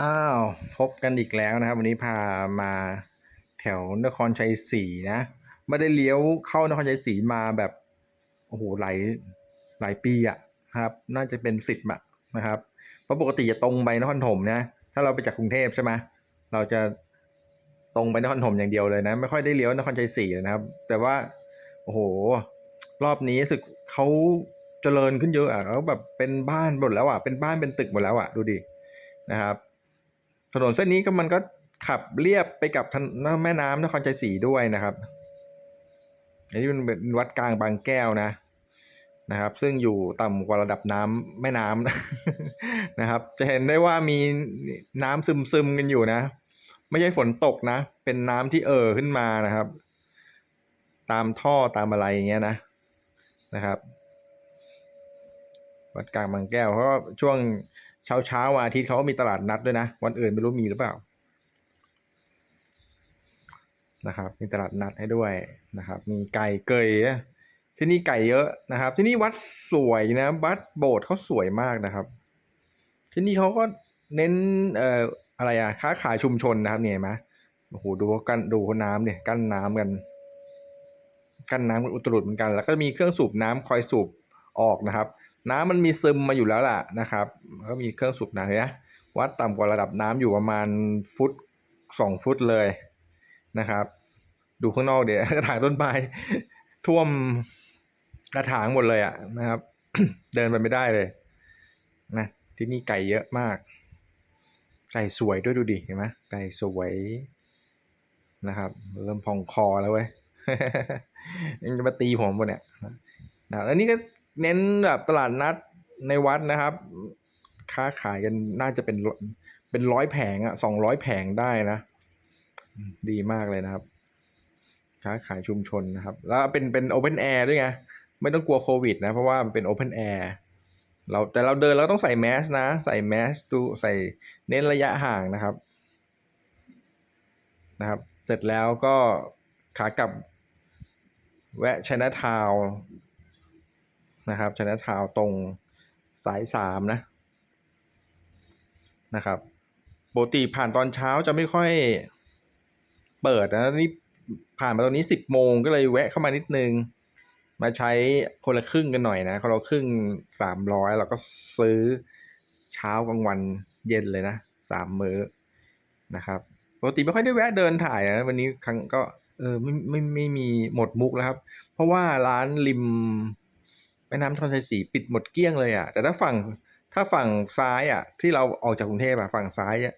อ้าวพบกันอีกแล้วนะครับ วันนี้พามาแถวนครชัยศรีนะไม่ได้เลี้ยวเข้านครชัยศรีมาแบบโอ้โหหลายหลายปีอะครับ น่าจะเป็นสิบอะนะครับเพราะปกติจะตรงไปนครถมนะถ้าเราไปจากกรุงเทพใช่ไหมเราจะตรงไปนครถมอย่างเดียวเลยนะ ไม่ค่อยได้เลี้ยวนครชัยศรีเลยนะครับ แต่ว่าโอ้โห รอบนี้รู้สึกเขาเจริญขึ้นเยอะอะเขาแบบเป็นบ้านหมดแล้วอะเป็นบ้านเป็นตึกหมดแล้วอะดูดินะครับ ถนนเส้นนี้ก็มันก็ขับเรียบไปกับถนนแม่น้ำนครชัยศรีด้วยนะครับอันนี้มันเป็นวัดกลางบางแก้วนะนะครับ ซึ่งอยู่ต่ำกว่าระดับน้ำแม่น้ำนะครับ จะเห็นได้ว่ามีน้ำซึมๆกันอยู่นะ ไม่ใช่ฝนตกนะ เป็นน้ำที่เอ่อขึ้นมานะครับ ตามท่อตามอะไรอย่างเงี้ยนะนะครับ วัดกลางบางแก้วเพราะช่วง เช้าเช้าวันอาทิตย์เขาก็มีตลาดนัดด้วยนะ วันอื่นไม่รู้มีหรือเปล่า นะครับ มีตลาดนัดให้ด้วยนะครับ มีไก่เกยที่นี่ไก่เยอะนะครับ ที่นี่วัดสวยนะวัดโบสถ์เขาสวยมากนะครับ ที่นี่เขาก็เน้นเอ่ออะไรอะค้าขายชุมชนนะครับเนี่ยไหมโอ้โหดูว่ากันดูน้ำเนี่ยกั้นน้ำกัน กั้นน้ำกันอุตรุดเหมือนกัน แล้วก็มีเครื่องสูบน้ำคอยสูบออกนะครับ น้ำมันมีซึมมาอยู่แล้วล่ะนะครับก็มีเครื่องสูบน้ำเห็นะวัดต่ำกว่าระดับน้ำอยู่ประมาณฟุตสองฟุตเลยนะครับ ดูข้างนอกเดี๋ยวกระถางต้นไม้ท่วมกระถางหมดเลยอะนะครับ เดินไปไม่ได้เลยนะที่นี่ไก่เยอะมาก ไก่สวยด้วยดูดิเห็นไหมไก่สวยนะครับ เริ่มพองคอแล้วเว้ยยังจะมาตีผมปะเนี่ยนะแล้วนี่ก็ เน้นแบบตลาดนัดในวัดนะครับ ค้าขายกันน่าจะเป็นเป็นร้อยแผงอะสองร้อยแผงได้นะ ดีมากเลยนะครับ ค้าขายชุมชนนะครับ แล้วเป็นเป็นโอเพนแอร์ด้วยไง ไม่ต้องกลัวโควิดนะ เพราะว่ามันเป็นโอเพนแอร์เราแต่เราเดินเราต้องใส่แมสนะ ใส่แมสดูใส่เน้นระยะห่างนะครับนะครับ เสร็จแล้วก็ขากลับแวะชนะทาว นะครับชนะทาวตรงสายสามนะนะครับปกติผ่านตอนเช้าจะไม่ค่อยเปิดนะนี่ผ่านมาตอนนี้สิบโมงก็เลยแวะเข้ามานิดนึง มาใช้คนละครึ่งกันหน่อยนะคนละครึ่งสามร้อยเราก็ซื้อเช้ากลางวันเย็นเลยนะสามมื้อนะครับปกติไม่ค่อยได้แวะเดินถ่ายนะวันนี้ครั้งก็เออไม่ไม่ไม่มีหมดมุกแล้วครับ เพราะว่าร้านริม ม่น้ำนครชัยศรีปิดหมดเกลี้ยงเลยอะแต่ถ้าฝั่งถ้าฝั่งซ้ายอะ ที่เราออกจากกรุงเทพอะฝั่งซ้ายอะ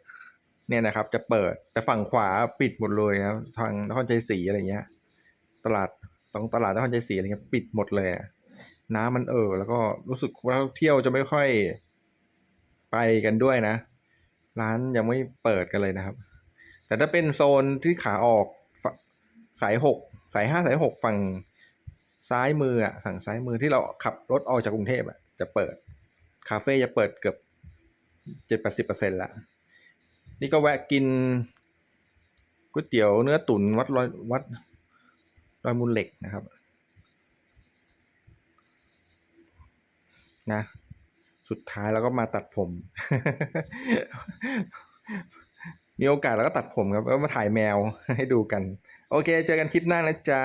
เนี่ยนะครับ จะเปิดแต่ฝั่งขวาปิดหมดเลยครับทางนครชัยศรีอะไรเงี้ย ตลาดตรงตลาดนครชัยศรีอะไรเงี้ยปิดหมดเลย น้ำมันเออแล้วก็รู้สึกว่าเที่ยวจะไม่ค่อยไปกันด้วยนะ ร้านยังไม่เปิดกันเลยนะครับ แต่ถ้าเป็นโซนที่ขาออกฝสายหกสายห้าสายหกฝั่ง ซ้ายมืออะฝั่งซ้ายมือที่เราขับรถออกจากกรุงเทพอะจะเปิด คาเฟ่จะเปิดเกือบเจ็ดแปดสิบเปอร์เซ็นต์ละนี่ก็แวะกินก๋วยเตี๋ยวเนื้อตุ๋นวัดรอยวัดรอยมูลเหล็กนะครับ นะ สุดท้ายเราก็มาตัดผม มีโอกาสเราก็ตัดผมครับแล้วมาถ่ายแมวให้ดูกัน โอเค เจอกันคลิปหน้านะจ๊ะ